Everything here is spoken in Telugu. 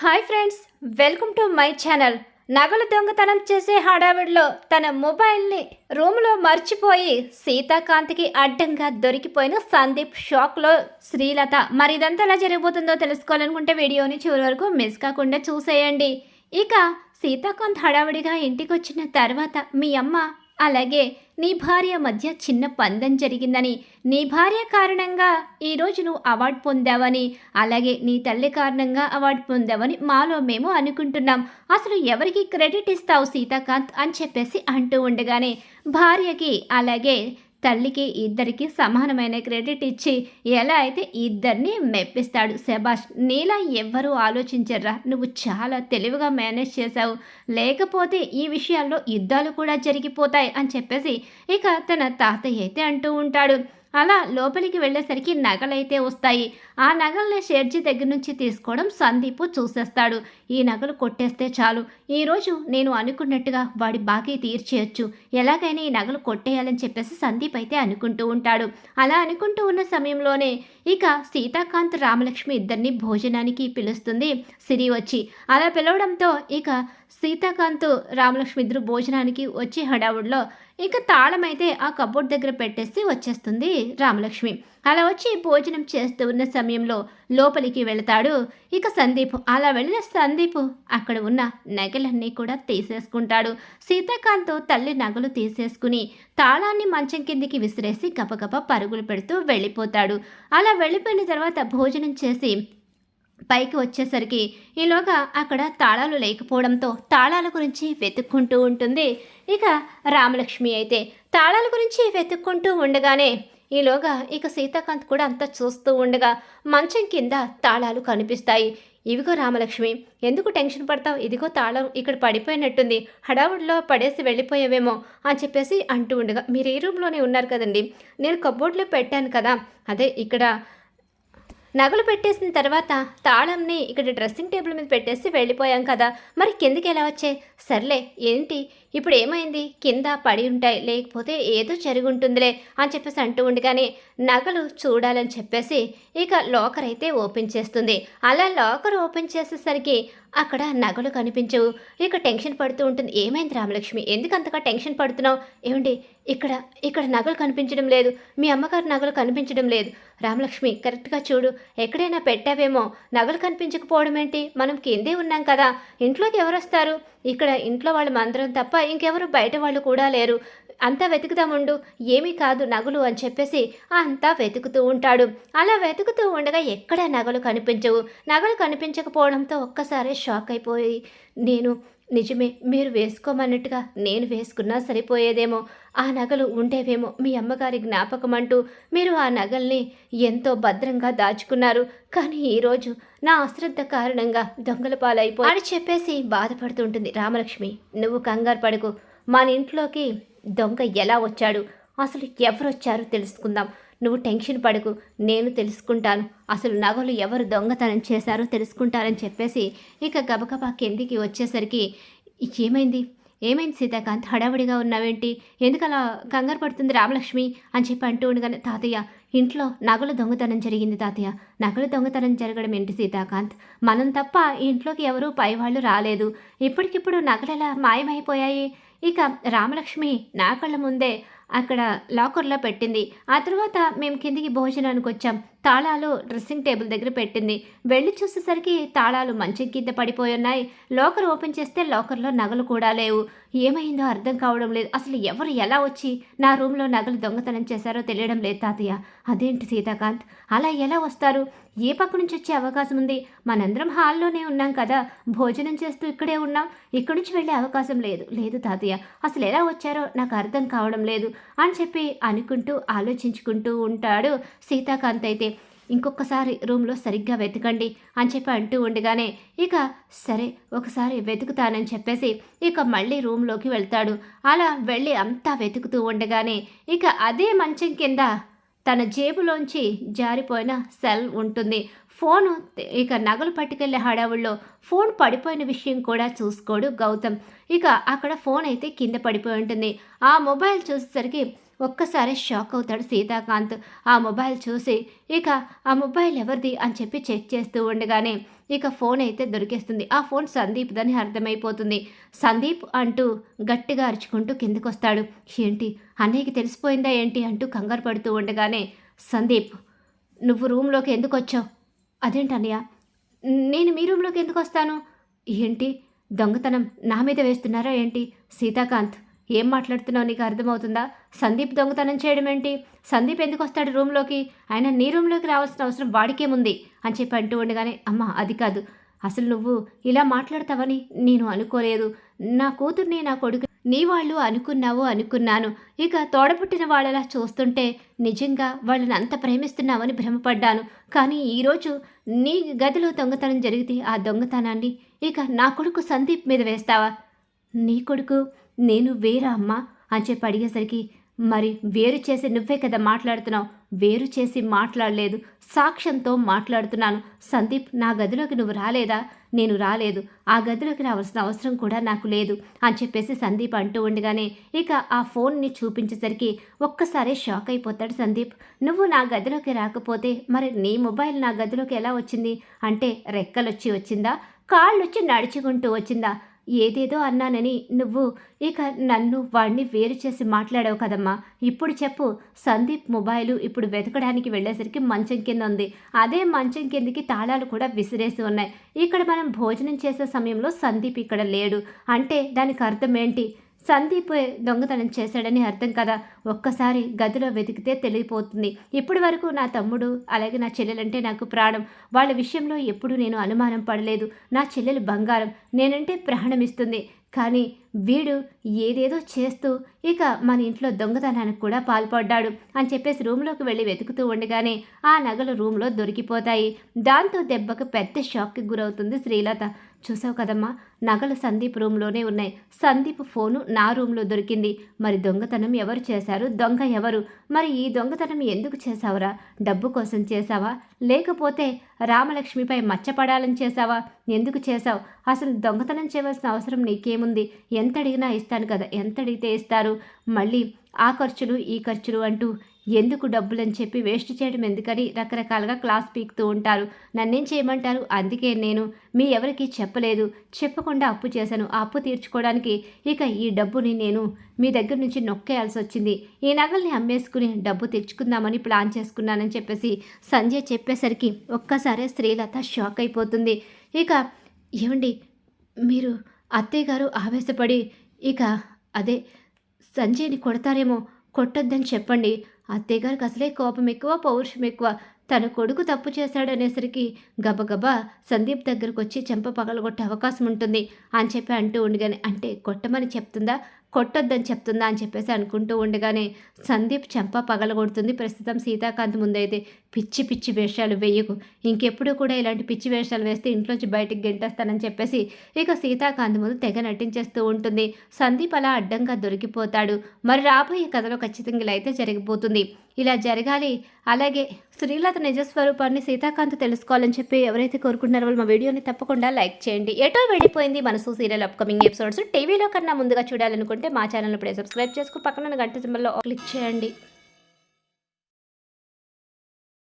Hi friends welcome to my channel. నగలు దొంగతనం చేసే హడావిడిలో తన మొబైల్ని రూమ్లో మర్చిపోయి సీతాకాంత్కి అడ్డంగా దొరికిపోయిన సందీప్ షాక్లో శ్రీలత. మరి ఇదంతా ఎలా జరగబోతుందో తెలుసుకోవాలనుకుంటే వీడియోని చివరి వరకు మిస్ కాకుండా చూసేయండి. ఇక సీతాకాంత్ హడావిడిగా ఇంటికి వచ్చిన తర్వాత మీ అమ్మ అలాగే నీ భార్య మధ్య చిన్న పందెం జరిగిందని. నీ భార్య కారణంగా ఈరోజు నువ్వు అవార్డు పొందావని అలాగే నీ తల్లి కారణంగా అవార్డు పొందావని మాలో మేము అనుకుంటున్నాం. అసలు ఎవరికి క్రెడిట్ ఇస్తావు సీతాకాంత్? అని చెప్పేసి అంటూ ఉండగానే భార్యకి అలాగే తల్లికి ఇద్దరికి సమానమైన క్రెడిట్ ఇచ్చి ఎలా అయితే ఇద్దరిని మెప్పిస్తాడు శభాష్? నీలా ఎవ్వరూ ఆలోచించర్రా. నువ్వు చాలా తెలివిగా మేనేజ్ చేశావు. లేకపోతే ఈ విషయాల్లో యుద్ధాలు కూడా జరిగిపోతాయి అని చెప్పేసి ఇక తన తాతయ్య అయితే అంటూ ఉంటాడు. అలా లోపలికి వెళ్ళేసరికి నగలైతే వస్తాయి. ఆ నగల్ని షేర్జీ దగ్గర నుంచి తీసుకోవడం సందీప్ చూసేస్తాడు. ఈ నగలు కొట్టేస్తే చాలు. ఈరోజు నేను అనుకున్నట్టుగా వాడి బాకీ తీర్చేయచ్చు. ఎలాగైనా ఈ నగలు కొట్టేయాలని చెప్పేసి సందీప్ అయితే అనుకుంటూ ఉంటాడు. అలా అనుకుంటూ ఉన్న సమయంలోనే ఇక సీతాకాంత్ రామలక్ష్మి ఇద్దరిని భోజనానికి పిలుస్తుంది. సిరి వచ్చి అలా పిలవడంతో ఇక సీతాకాంత్ రామలక్ష్మి ఇద్దరు భోజనానికి వచ్చి హడావుడిలో ఇక తాళం అయితే ఆ కబోర్డ్ దగ్గర పెట్టేసి వచ్చేస్తుంది రామలక్ష్మి. అలా వచ్చి భోజనం చేస్తూ ఉన్న సమయంలో లోపలికి వెళతాడు. ఇక సందీప్ అలా వెళ్ళిన సందీప్ అక్కడ ఉన్న నగలన్నీ కూడా తీసేసుకుంటాడు. సీతాకాంత్ తల్లి నగలు తీసేసుకుని తాళాన్ని మంచం కిందికి విసిరేసి గబగబ పరుగులు పెడుతూ వెళ్ళిపోతాడు. అలా వెళ్ళిపోయిన తర్వాత భోజనం చేసి పైకి వచ్చేసరికి ఈలోగా అక్కడ తాళాలు లేకపోవడంతో తాళాల గురించి వెతుక్కుంటూ ఉంటుంది. ఇక రామలక్ష్మి అయితే తాళాల గురించి వెతుక్కుంటూ ఉండగానే ఈలోగా ఇక సీతాకాంత్ కూడా అంతా చూస్తూ ఉండగా మంచం కింద తాళాలు కనిపిస్తాయి. ఇవిగో రామలక్ష్మి ఎందుకు టెన్షన్ పడతావు? ఇదిగో తాళం ఇక్కడ పడిపోయినట్టుంది. హడావుడిలో పడేసి వెళ్ళిపోయావేమో అని చెప్పేసి అంటూ ఉండగా మీరు ఈ రూమ్లోనే ఉన్నారు కదండి. నేను కబోర్డ్లో పెట్టాను కదా. అదే ఇక్కడ నగలు పెట్టేసిన తర్వాత తాళంని ఇక్కడ డ్రెస్సింగ్ టేబుల్ మీద పెట్టేసి వెళ్ళిపోయాం కదా. మరి కిందకి ఎలా వచ్చాయి? సర్లే ఏంటి? ఇప్పుడు ఏమైంది కింద పడి ఉంటాయి లేకపోతే ఏదో జరుగుంటుందిలే అని చెప్పేసి అంటూ ఉండగానే నగలు చూడాలని చెప్పేసి ఇక లాకర్ అయితే ఓపెన్ చేస్తుంది. అలా లాకర్ ఓపెన్ చేసేసరికి అక్కడ నగలు కనిపించవు. ఇక టెన్షన్ పడుతూ ఉంటుంది. ఏమైంది రామలక్ష్మి? ఎందుకు అంతగా టెన్షన్ పడుతున్నావు? ఏమండి ఇక్కడ ఇక్కడ నగలు కనిపించడం లేదు. మీ అమ్మగారు నగలు కనిపించడం లేదు. రామలక్ష్మి కరెక్ట్గా చూడు. ఎక్కడైనా పెట్టావేమో. నగలు కనిపించకపోవడం ఏంటి మనం కిందే ఉన్నాం కదా. ఇంట్లోకి ఎవరు వస్తారు ఇక్కడ ఇంట్లో వాళ్ళు మందరం తప్ప ఇంకెవరు బయట వాళ్ళు కూడా లేరు. అంతా వెతుకుదాముండు. ఏమీ కాదు నగలు అని చెప్పేసి అంతా వెతుకుతూ ఉంటాడు. అలా వెతుకుతూ ఉండగా ఎక్కడ నగలు కనిపించవు. నగలు కనిపించకపోవడంతో ఒక్కసారి షాక్ అయిపోయి నేను నిజమే మీరు వేసుకోమన్నట్టుగా నేను వేసుకున్నా సరిపోయేదేమో. ఆ నగలు ఉండేవేమో మీ అమ్మగారి జ్ఞాపకం అంటూ మీరు ఆ నగల్ని ఎంతో భద్రంగా దాచుకున్నారు. కానీ ఈరోజు నా అశ్రద్ధ కారణంగా దొంగల పాలైపోయి అని చెప్పేసి బాధపడుతుంటుంది రామలక్ష్మి. నువ్వు కంగారు పడుకు. మన ఇంట్లోకి దొంగ ఎలా వచ్చాడు? అసలు ఎవరు తెలుసుకుందాం. నువ్వు టెన్షన్ పడకు నేను తెలుసుకుంటాను. అసలు నగలు ఎవరు దొంగతనం చేశారో తెలుసుకుంటారని చెప్పేసి ఇక గబగబా కిందికి వచ్చేసరికి ఏమైంది? ఏమైంది సీతాకాంత్? హడావుడిగా ఉన్నావేంటి? ఎందుకలా కంగారు పడుతుంది రామలక్ష్మి? అని చెప్పి అంటూ ఉండగానే తాతయ్య ఇంట్లో నగలు దొంగతనం జరిగింది తాతయ్య. నగలు దొంగతనం జరగడం ఏంటి సీతాకాంత్? మనం తప్ప ఇంట్లోకి ఎవరూ పైవాళ్ళు రాలేదు. ఇప్పటికిప్పుడు నగలెలా మాయమైపోయాయి? ఇక రామలక్ష్మి నా కళ్ళ ముందే అక్కడ లాకర్లో పెట్టింది. ఆ తర్వాత మేము కిందికి భోజనానికి వచ్చాం. తాళాలు డ్రెస్సింగ్ టేబుల్ దగ్గర పెట్టింది. వెళ్ళి చూసేసరికి తాళాలు మంచం కింద పడిపోయి ఉన్నాయి లాకర్ ఓపెన్ చేస్తే లాకర్లో నగలు కూడా లేవు. ఏమైందో అర్థం కావడం లేదు. అసలు ఎవరు ఎలా వచ్చి నా రూమ్లో నగలు దొంగతనం చేశారో తెలియడం లేదు తాతయ్య. అదేంటి సీతాకాంత్? అలా ఎలా వస్తారు? ఏ పక్క నుంచి వచ్చే అవకాశం ఉంది? మనందరం హాల్లోనే ఉన్నాం కదా. భోజనం చేస్తూ ఇక్కడే ఉన్నాం. ఇక్కడి నుంచి వెళ్ళే అవకాశం లేదు. లేదు తాతయ్య. అసలు ఎలా వచ్చారో నాకు అర్థం కావడం లేదు. అని చెప్పి అనుకుంటూ ఆలోచించుకుంటూ ఉంటాడు సీతాకాంత్ అయితే. ఇంకొకసారి రూమ్లో సరిగ్గా వెతకండి అని చెప్పి అంటూ ఉండగానే ఇక సరే ఒకసారి వెతుకుతానని చెప్పేసి ఇక మళ్ళీ రూమ్లోకి వెళ్తాడు. అలా వెళ్ళి అంతా వెతుకుతూ ఉండగానే ఇక అదే మంచం కింద తన జేబులోంచి జారిపోయిన సెల్ ఉంటుంది. ఫోను ఇక నగలు పట్టుకెళ్ళే హడావుల్లో ఫోన్ పడిపోయిన విషయం కూడా చూసుకోడు గౌతమ్. ఇక అక్కడ ఫోన్ అయితే కింద పడిపోయి ఉంటుంది. ఆ మొబైల్ చూసేసరికి ఒక్కసారి షాక్ అవుతాడు సీతాకాంత్. ఆ మొబైల్ చూసి ఇక ఆ మొబైల్ ఎవరిది? అని చెప్పి చెక్ చేస్తూ ఉండగానే ఇక ఫోన్ అయితే దొరికేస్తుంది. ఆ ఫోన్ సందీప్దని అర్థమైపోతుంది. సందీప్ అంటూ గట్టిగా అరుచుకుంటూ కిందకొస్తాడు. ఏంటి? అన్నయ్యకి తెలిసిపోయిందా ఏంటి? అంటూ కంగారు పడుతూ ఉండగానే సందీప్ నువ్వు రూమ్లోకి ఎందుకు వచ్చావు? అదేంటన్నయ్య నేను మీ రూమ్లోకి ఎందుకు వస్తాను? ఏంటి? దొంగతనం నా మీద వేస్తున్నారా ఏంటి? సీతాకాంత్ ఏం మాట్లాడుతున్నావు? నీకు అర్థమవుతుందా? సందీప్ దొంగతనం చేయడం ఏంటి సందీప్ ఎందుకు వస్తాడు రూమ్లోకి? ఆయన నీ రూమ్లోకి రావాల్సిన అవసరం వాడికేముంది? అని చెప్పి అంటూ ఉండగానే అమ్మ అది కాదు. అసలు నువ్వు ఇలా మాట్లాడతావని నేను అనుకోలేదు. నా కూతుర్ని నా కొడుకు నీ వాళ్ళు అనుకున్నావు అనుకున్నాను. ఇక తోడపుట్టిన వాళ్ళలా చూస్తుంటే నిజంగా వాళ్ళని అంత ప్రేమిస్తున్నావని భ్రమపడ్డాను. కానీ ఈరోజు నీ గదిలో దొంగతనం జరిగితే ఆ దొంగతనాన్ని ఇక నా కొడుకు సందీప్ మీద వేస్తావా? నీ కొడుకు? నేను వేరా అమ్మా? అని చెప్పి అడిగేసరికి మరి వేరు చేసి నువ్వే కదా మాట్లాడుతున్నావు. వేరు చేసి మాట్లాడలేదు. సాక్ష్యంతో మాట్లాడుతున్నాను. సందీప్ నా గదిలోకి నువ్వు రాలేదా? నేను రాలేదు. ఆ గదిలోకి రావాల్సిన అవసరం కూడా నాకు లేదు అని చెప్పేసి సందీప్ అంటూ ఉండగానే ఇక ఆ ఫోన్ని చూపించేసరికి ఒక్కసారి షాక్ అయిపోతాడు సందీప్. నువ్వు నా గదిలోకి రాకపోతే మరి నీ మొబైల్ నా గదిలోకి ఎలా వచ్చింది? అంటే రెక్కలొచ్చి వచ్చిందా? కాళ్ళొచ్చి నడుచుకుంటూ వచ్చిందా? ఏదేదో అన్నానని నువ్వు ఇక నన్ను వాడిని వేరు చేసి మాట్లాడావు కదమ్మా. ఇప్పుడు చెప్పు సందీప్ మొబైలు ఇప్పుడు వెతకడానికి వెళ్ళేసరికి మంచం కింద ఉంది. అదే మంచం కిందకి తాళాలు కూడా విసిరేసి ఉన్నాయి. ఇక్కడ మనం భోజనం చేసే సమయంలో సందీప్ ఇక్కడ లేడు. అంటే దానికి అర్థం ఏంటి? సందీప్ దొంగతనం చేశాడని అర్థం కదా. ఒక్కసారి గదిలో వెతికితే తెలియపోతుంది. ఇప్పటి వరకు నా తమ్ముడు అలాగే నా చెల్లెలంటే నాకు ప్రాణం. వాళ్ళ విషయంలో ఎప్పుడు నేను అనుమానం పడలేదు. నా చెల్లెలు బంగారం. నేనంటే ప్రాణం ఇస్తుంది. కానీ వీడు ఏదేదో చేస్తూ ఇక మన ఇంట్లో దొంగతనానికి కూడా పాల్పడ్డాడు అని చెప్పేసి రూమ్లోకి వెళ్ళి వెతుకుతూ ఉండగానే ఆ నగలు రూమ్లో దొరికిపోతాయి. దాంతో దెబ్బకు పెద్ద షాక్కి గురవుతుంది శ్రీలత. చూసావు కదమ్మా? నగలు సందీప్ రూమ్లోనే ఉన్నాయి. సందీప్ ఫోను నా రూమ్లో దొరికింది. మరి దొంగతనం ఎవరు చేశారు? దొంగ ఎవరు? మరి ఈ దొంగతనం ఎందుకు చేశావురా? డబ్బు కోసం చేశావా? లేకపోతే రామలక్ష్మిపై మచ్చపడాలని చేశావా? ఎందుకు చేశావు? అసలు దొంగతనం చేయవలసిన అవసరం నీకేముంది? ఎంత అడిగినా ఇస్తాను కదా. ఎంత అడిగితే ఇస్తారు. మళ్ళీ ఆ ఖర్చులు ఈ ఖర్చులు అంటూ ఎందుకు డబ్బులని చెప్పి వేస్ట్ చేయడం ఎందుకని రకరకాలుగా క్లాస్ పీకుతూ ఉంటారు. నన్నేం చేయమంటారు? అందుకే నేను మీ ఎవరికి చెప్పలేదు. చెప్పకుండా అప్పు చేశాను. ఆ అప్పు తీర్చుకోవడానికి ఇక ఈ డబ్బుని నేను మీ దగ్గర నుంచి నొక్కేయాల్సి వచ్చింది. ఈ నగల్ని అమ్మేసుకుని డబ్బు తెచ్చుకుందామని ప్లాన్ చేసుకున్నానని చెప్పేసి సంజయ్ చెప్పేసరికి ఒక్కసారే శ్రీలత షాక్ అయిపోతుంది. ఇక ఏమండి? మీరు అత్తయ్య గారు ఆవేశపడి ఇక అదే సంజయ్ని కొడతారేమో కొట్టొద్దని చెప్పండి. అత్తయ్య గారికి అసలే కోపం ఎక్కువ పౌరుషం ఎక్కువ. తన కొడుకు తప్పు చేశాడనేసరికి గబగబా సందీప్ దగ్గరకు వచ్చి చెంప పగలగొట్టే అవకాశం ఉంటుంది అని చెప్పి అంటూ ఉండగానే అంటే కొట్టమని చెప్తుందా? కొట్టొద్దని చెప్తుందా అని చెప్పేసి అనుకుంటూ ఉండగానే సందీప్ చెంప పగలగొడుతుంది. ప్రస్తుతం సీతాకాంత్ ముందైతే పిచ్చి పిచ్చి వేషాలు వేయకు. ఇంకెప్పుడు కూడా ఇలాంటి పిచ్చి వేషాలు వేస్తే ఇంట్లోంచి బయటికి గెంటేస్తానని చెప్పేసి ఇక సీతాకాంత్ ముందు తెగ నటించేస్తూ ఉంటుంది. సందీప్ అలా అడ్డంగా దొరికిపోతాడు. మరి రాబోయే కథలో ఖచ్చితంగా ఇలా అయితే జరిగిపోతుంది. ఇలా జరగాలి. అలాగే శ్రీలత నిజస్వరూపాన్ని సీతాకాంత్ తెలుసుకోవాలని చెప్పి ఎవరైతే కోరుకుంటున్నారో వాళ్ళు మా వీడియోని తప్పకుండా లైక్ చేయండి. ఎటో వెళ్ళిపోయింది మనసు సీరియల్ అప్కమింగ్ ఎపిసోడ్స్. టీవీలో కన్నా ముందుగా చూడాలనుకుంటే మా ఛానల్ ఇప్పుడే సబ్స్క్రైబ్ చేసుకుని పక్కన గంట సింబల్లో క్లిక్ చేయండి.